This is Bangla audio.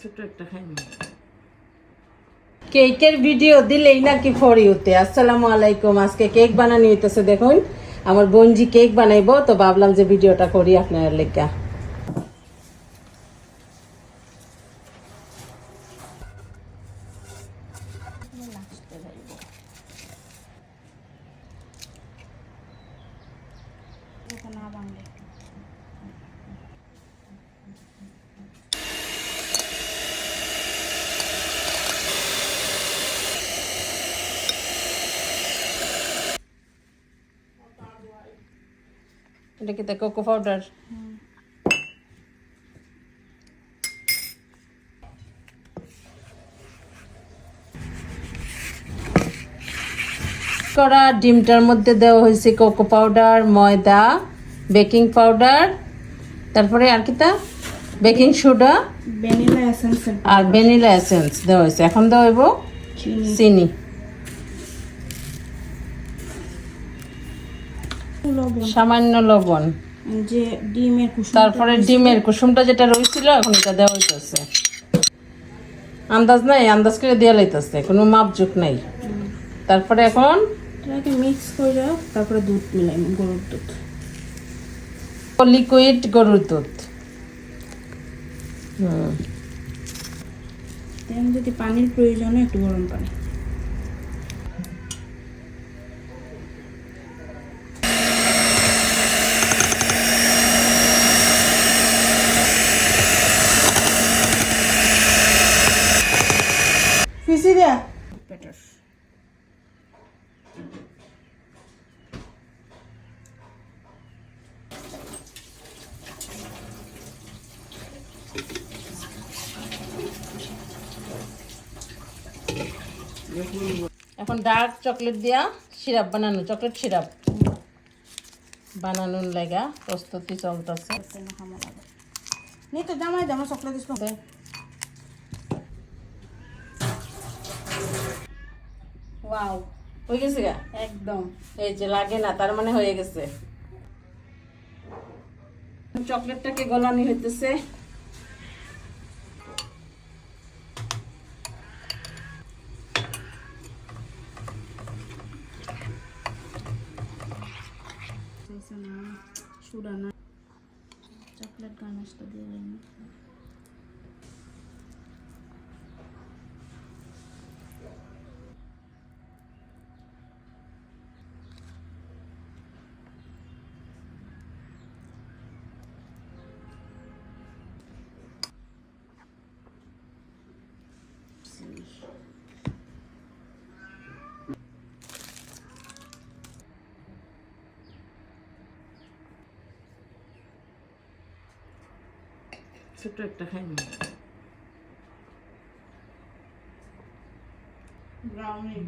ছোট একটা খাইনি। কেকের ভিডিও দিলেই নাকি ফরি হতে আসসালামু আলাইকুম। আজকে কেক বানানি হইতেছে দেখুন। আমার বোনজি কেক বানাইবো তো ভাবলাম যে ভিডিওটা করি আপনার লেখা এটা কি কোকো পাউডার করা ডিমটার মধ্যে দেওয়া হয়েছে কোকো পাউডার ময়দা বেকিং পাউডার তারপরে আর কি তা? বেকিং সোডা ভ্যানিলা এসেন্স আর ভ্যানিলা এসেন্স দেওয়া হয়েছে। এখন দেওয়া হইব চিনি। লবণ। সামান্য লবণ। যে ডিমের কুসুম তারপরে ডিমের কুসুমটা যেটা রয়েছিল এখন এটা দেওয়া হইতেছে। আন্দাজ নাই আন্দাজ করে দেওয়া লাইতেছে কোনো মাপজুক নাই। তারপরে এখন? এটাকে মিক্স করে তারপরে দুধ মিলাই গরুর দুধ। লিকুইড গরুর দুধ। হুম। যদি পানির প্রয়োজন হয় একটু গরম পানি। বেটার এখন ডার্ক চকলেট দিয়া সিরাপ বানানো চকলেট সিরাপ বানানোর লাগা প্রস্তুতি চলতেছে। নেই তো জামাই দামা চকলেট দিস ওয়াও হয়ে গেছে গা? একদম। এই যে লাগে না তার মানে হয়ে গেছে। চকলেটটাকে গলানি হইতেছে। চকলেট গানাশটা দিয়ে ছোট একটা খাইনি ব্রাউনি